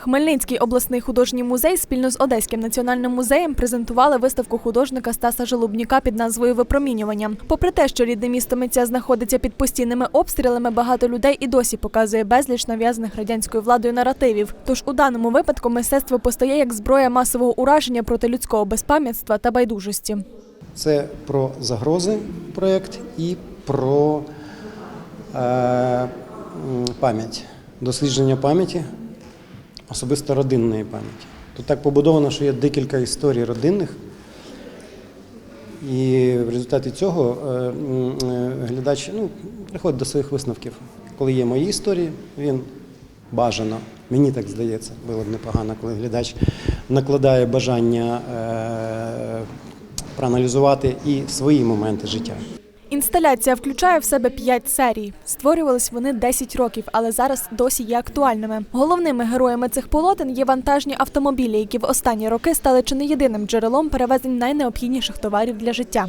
Хмельницький обласний художній музей спільно з Одеським національним музеєм презентували виставку художника Стаса Желубніка під назвою Випромінювання. Попри те, що рідне місто митця знаходиться під постійними обстрілами, багато людей і досі показує безліч нав'язаних радянською владою наративів. Тож у даному випадку мистецтво постає як зброя масового ураження проти людського безпам'ятства та байдужості. Це про загрози проєкт і про е, пам'ять, дослідження пам'яті, особисто родинної пам'яті. Тут так побудовано, що є декілька історій родинних, і в результаті цього е, е, глядач ну, приходить до своїх висновків. Коли є мої історії, він бажано, мені так здається, було б непогано, коли глядач накладає бажання е, проаналізувати і свої моменти життя. Інсталяція включає в себе п'ять серій. Створювались вони 10 років, але зараз досі є актуальними. Головними героями цих полотен є вантажні автомобілі, які в останні роки стали чи не єдиним джерелом перевезень найнеобхідніших товарів для життя.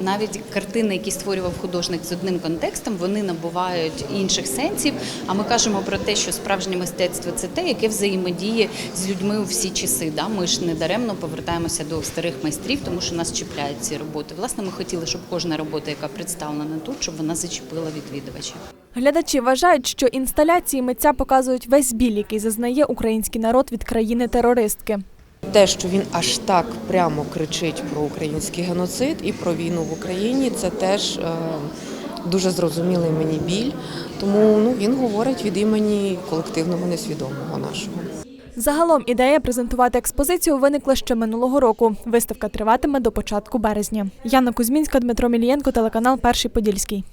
Навіть картини, які створював художник з одним контекстом, вони набувають інших сенсів. А ми кажемо про те, що справжнє мистецтво це те, яке взаємодіє з людьми у всі часи. Да? Ми ж не даремно повертаємося до старих майстрів, тому що нас чіпляють ці роботи. Власне, ми хотіли, щоб кожна робота, яка представлена тут, щоб вона зачепила відвідувача. Глядачі вважають, що інсталяції митця показують весь біль, який зазнає український народ від країни-терористки. Те, що він аж так прямо кричить про український геноцид і про війну в Україні, це теж е, дуже зрозумілий мені біль. Тому ну, він говорить від імені колективного несвідомого нашого. Загалом ідея презентувати експозицію виникла ще минулого року. Виставка триватиме до початку березня. Яна Кузьмінська, Дмитро Мілієнко, телеканал Перший Подільський.